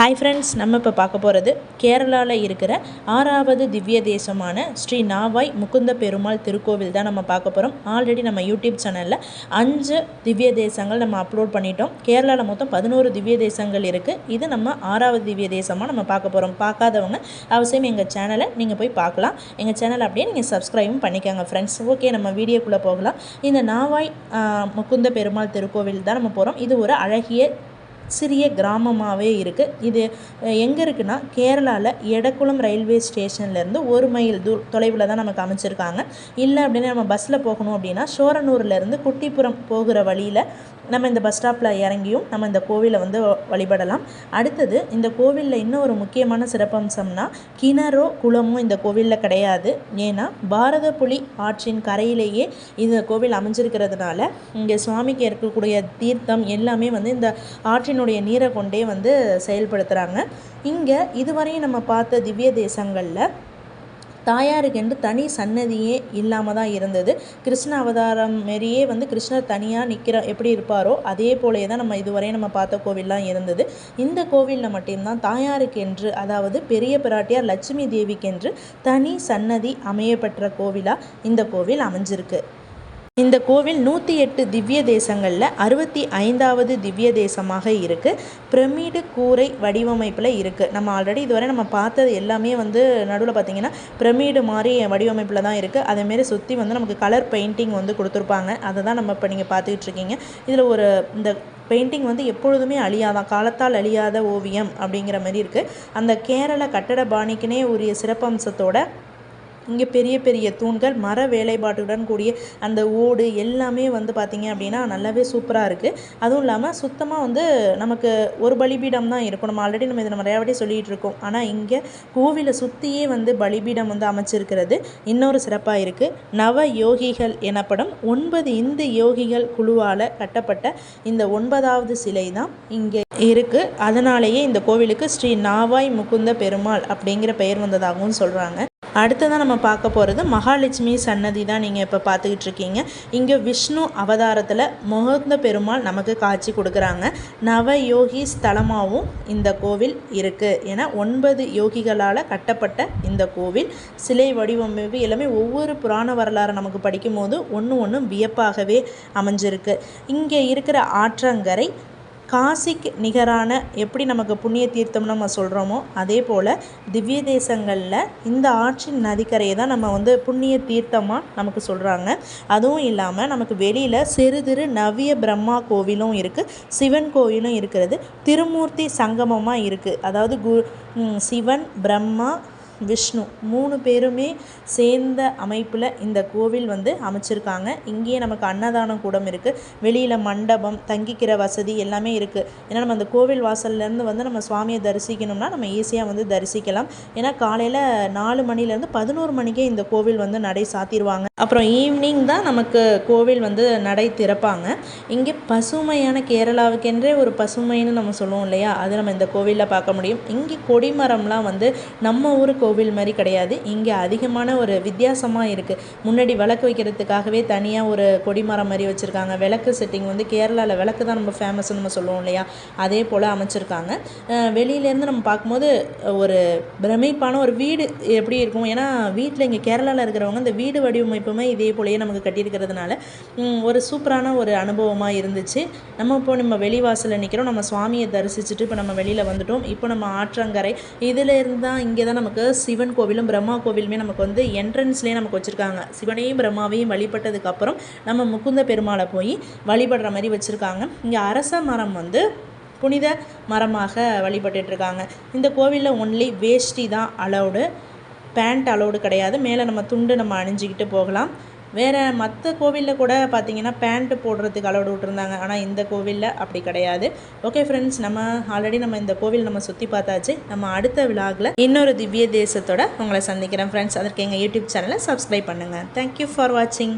Hi friends நம்ம இப்போ பார்க்க போகிறது கேரளாவில் இருக்கிற ஆறாவது திவ்ய தேசமான ஸ்ரீ நாவாய் முகுந்த பெருமாள் திருக்கோவில் தான் நம்ம பார்க்க போகிறோம் ஆல்ரெடி நம்ம யூடியூப் சேனலில் அஞ்சு திவ்ய தேசங்கள் நம்ம அப்லோட் பண்ணிட்டோம். கேரளாவில் மொத்தம் பதினோரு திவ்ய தேசங்கள் இருக்குது இது நம்ம ஆறாவது திவ்ய தேசமாக நம்ம பார்க்க போகிறோம் பார்க்காதவங்க அவசியம் எங்கள் சேனலை நீங்கள் போய் பார்க்கலாம். எங்கள் சேனல் அப்படியே நீங்கள் சப்ஸ்கிரைபும் பண்ணிக்கோங்க ஃப்ரெண்ட்ஸ் ஓகே நம்ம வீடியோக்குள்ளே போகலாம். இந்த நாவாய் முகுந்த பெருமாள் திருக்கோவில் தான் நம்ம போகிறோம் இது ஒரு அழகிய சிறிய கிராமமாகவே இருக்குது இது எங்கே இருக்குன்னா கேரளாவில் எடக்குளம் ரயில்வே ஸ்டேஷன்லேருந்து ஒரு மைல் தூ தொலைவில் தான் நமக்கு அமைச்சிருக்காங்க இல்லை அப்படின்னா நம்ம பஸ்ஸில் போகணும் அப்படின்னா சோரனூர்லேருந்து குட்டிப்புறம் போகிற வழியில் நம்ம இந்த பஸ் ஸ்டாப்பில் இறங்கியும் நம்ம இந்த கோவிலை வந்து வழிபடலாம். அடுத்தது இந்த கோவிலில் இன்னும் ஒரு முக்கியமான சிறப்பம்சம்னா கிணறோ குளமோ இந்த கோவிலில் கிடையாது. ஏன்னா பாரத புலி ஆற்றின் கரையிலேயே இந்த கோவில் அமைஞ்சிருக்கிறதுனால இங்கே சுவாமிக்கு இருக்கக்கூடிய தீர்த்தம் எல்லாமே வந்து இந்த ஆற்றினுடைய நீரை கொண்டே வந்து செயல்படுத்துகிறாங்க இங்கே இதுவரையும் நம்ம பார்த்த திவ்ய தேசங்களில் தாயாருக்கென்று தனி சன்னதியே இல்லாமல் தான் இருந்தது. கிருஷ்ண அவதாரம் மாரியே வந்து கிருஷ்ணர் தனியாக நிற்கிற எப்படி இருப்பாரோ அதே போலே தான் நம்ம இதுவரை நம்ம பார்த்த கோவில்லாம் இருந்தது. இந்த கோவிலில் மட்டும்தான் தாயாருக்கென்று அதாவது பெரிய பிராட்டியார் லட்சுமி தேவிக்கென்று தனி சன்னதி அமையப்பெற்ற கோவிலாக இந்த கோவில் அமைஞ்சிருக்கு. இந்த கோவில் நூற்றி எட்டு திவ்ய தேசங்களில் அறுபத்தி ஐந்தாவது திவ்ய தேசமாக இருக்குது பிரமிடு கூரை வடிவமைப்பில் இருக்குது நம்ம ஆல்ரெடி இதுவரை நம்ம பார்த்தது எல்லாமே வந்து நடுவில் பார்த்திங்கன்னா பிரமிடு மாதிரி வடிவமைப்பில் தான் இருக்குது அதேமாரி சுற்றி வந்து நமக்கு கலர் பெயிண்டிங் வந்து கொடுத்துருப்பாங்க. அதை தான் நம்ம இப்போ நீங்கள் பார்த்துக்கிட்டு இருக்கீங்க. இதில் ஒரு இந்த பெயிண்டிங் வந்து எப்பொழுதுமே அழியாதான் காலத்தால் அழியாத ஓவியம் அப்படிங்கிற மாதிரி இருக்குது அந்த கேரள கட்டட பாணிக்குனே உரிய சிறப்பம்சத்தோட இங்கே பெரிய பெரிய தூண்கள் மர வேலைப்பாட்டுடன் கூடிய அந்த ஓடு எல்லாமே வந்து பார்த்திங்க அப்படின்னா நல்லாவே சூப்பராக இருக்குது அதுவும் இல்லாமல் சுத்தமாக வந்து நமக்கு ஒரு பலிபீடம் தான் இருக்கும். நம்ம ஆல்ரெடி நம்ம இதை நிறையா வாட்டி சொல்லிகிட்டு இருக்கோம். ஆனால் இங்கே கோவிலை சுற்றியே வந்து பலிபீடம் வந்து அமைச்சிருக்கிறது இன்னொரு சிறப்பாக இருக்குது நவ யோகிகள் எனப்படும் ஒன்பது இந்து யோகிகள் குழுவால் கட்டப்பட்ட இந்த ஒன்பதாவது சிலை தான் இங்கே இருக்குது அதனாலேயே இந்த கோவிலுக்கு ஸ்ரீ நாவாய் முகுந்த பெருமாள் அப்படிங்கிற பெயர் வந்ததாகவும் சொல்கிறாங்க அடுத்ததான் நம்ம பார்க்க போகிறது மகாலட்சுமி சன்னதி தான் நீங்கள் இப்போ பார்த்துக்கிட்டு இருக்கீங்க. இங்கே விஷ்ணு அவதாரத்தில் முகந்த பெருமாள் நமக்கு காட்சி கொடுக்குறாங்க. நவ யோகி ஸ்தலமாகவும் இந்த கோவில் இருக்குது ஏன்னா ஒன்பது யோகிகளால் கட்டப்பட்ட இந்த கோவில். சிலை வடிவமைப்பு எல்லாமே ஒவ்வொரு புராண வரலாறு நமக்கு படிக்கும்போது ஒன்று ஒன்று வியப்பாகவே அமைஞ்சிருக்கு. இங்கே இருக்கிற ஆற்றங்கரை காசிக்கு நிகரான எப்படி நமக்கு புண்ணிய தீர்த்தம்னு நம்ம சொல்கிறோமோ அதே போல் திவ்ய தேசங்களில் இந்த ஆற்றின் நதிக்கரையை தான் நம்ம வந்து புண்ணிய தீர்த்தமாக நமக்கு சொல்கிறாங்க அதுவும் இல்லாமல் நமக்கு வெளியில் சிறு திரு நவிய பிரம்மா கோவிலும் இருக்குது சிவன் கோவிலும் இருக்கிறது திருமூர்த்தி சங்கமமாக இருக்குது அதாவது கு சிவன் பிரம்மா விஷ்ணு. மூணு பேருமே சேர்ந்த அமைப்பில் இந்த கோவில் வந்து அமைச்சிருக்காங்க. இங்கேயே நமக்கு அன்னதானம் கூடம் இருக்குது வெளியில் மண்டபம் தங்கிக்கிற வசதி எல்லாமே இருக்குது ஏன்னா நம்ம அந்த கோவில் வாசல்லேருந்து வந்து நம்ம சுவாமியை தரிசிக்கணும்னா நம்ம ஈஸியாக வந்து தரிசிக்கலாம். ஏன்னா காலையில் நாலு மணிலேருந்து பதினோரு மணிக்கே இந்த கோவில் வந்து நடை சாத்திடுவாங்க அப்புறம் ஈவினிங் தான் நமக்கு கோவில் வந்து நடை திறப்பாங்க. இங்கே பசுமையான கேரளாவுக்கென்றே ஒரு பசுமைன்னு நம்ம சொல்லுவோம் இல்லையா? அது நம்ம இந்த கோவிலில் பார்க்க முடியும். இங்கே கொடிமரம்லாம் வந்து நம்ம ஊருக்கு கோவில் மாதிரி கிடையாது. இங்கே அதிகமான ஒரு வித்தியாசமாக இருக்குது முன்னாடி விளக்கு வைக்கிறதுக்காகவே தனியாக ஒரு கொடிமரம் மாதிரி வச்சுருக்காங்க. விளக்கு செட்டிங் வந்து கேரளாவில் விளக்கு தான் நம்ம ஃபேமஸ்னு நம்ம சொல்லுவோம் இல்லையா? அதே போல் அமைச்சிருக்காங்க. வெளியிலேருந்து நம்ம பார்க்கும்போது ஒரு பிரமிப்பான ஒரு வீடு எப்படி இருக்கும்? ஏன்னா வீட்டில் இங்கே கேரளாவில் இருக்கிறவங்க இந்த வீடு வடிவமைப்புமே இதே போலயே நமக்கு கட்டியிருக்கிறதுனால ஒரு சூப்பரான ஒரு அனுபவமாக இருந்துச்சு. நம்ம இப்போ நம்ம வெளிவாசலில் நிற்கிறோம் நம்ம சுவாமியை தரிசிச்சுட்டு இப்போ நம்ம வெளியில் வந்துட்டோம். இப்போ நம்ம ஆற்றங்கரை இதிலேருந்து தான் இங்கே தான் நமக்கு சிவன் கோவிலும் பிரம்மா கோவிலுமே நமக்கு வந்து என்ட்ரன்ஸ்லேயே நமக்கு வச்சுருக்காங்க. சிவனையும் பிரம்மாவையும் வழிபட்டதுக்கப்புறம் நம்ம முகுந்த பெருமாளை போய் வழிபடுற மாதிரி வச்சுருக்காங்க. இங்கே அரச மரம் வந்து புனித மரமாக வழிபட்டுட்ருக்காங்க. இந்த கோவிலில் ஒன்லி வேஷ்டி தான் அலௌடு பேண்ட் அலௌடு கிடையாது. மேலே நம்ம துண்டு நம்ம அணிஞ்சிக்கிட்டு போகலாம். வேறு மற்ற கோவிலில் கூட பார்த்தீங்கன்னா பேண்ட்டு போடுறதுக்கு அலோடு விட்டுருந்தாங்க. ஆனால் இந்த கோவிலில் அப்படி கிடையாது. ஓகே ஃப்ரெண்ட்ஸ் நம்ம ஆல்ரெடி நம்ம இந்த கோவில் நம்ம சுற்றி பார்த்தாச்சு. நம்ம அடுத்த விழாவில் இன்னொரு திவ்ய தேசத்தோட உங்களை சந்திக்கிறேன் ஃப்ரெண்ட்ஸ் அதற்கு எங்கள் யூடியூப் சேனலை சப்ஸ்கிரைப் பண்ணுங்கள் தேங்க்யூ ஃபார் வாட்சிங்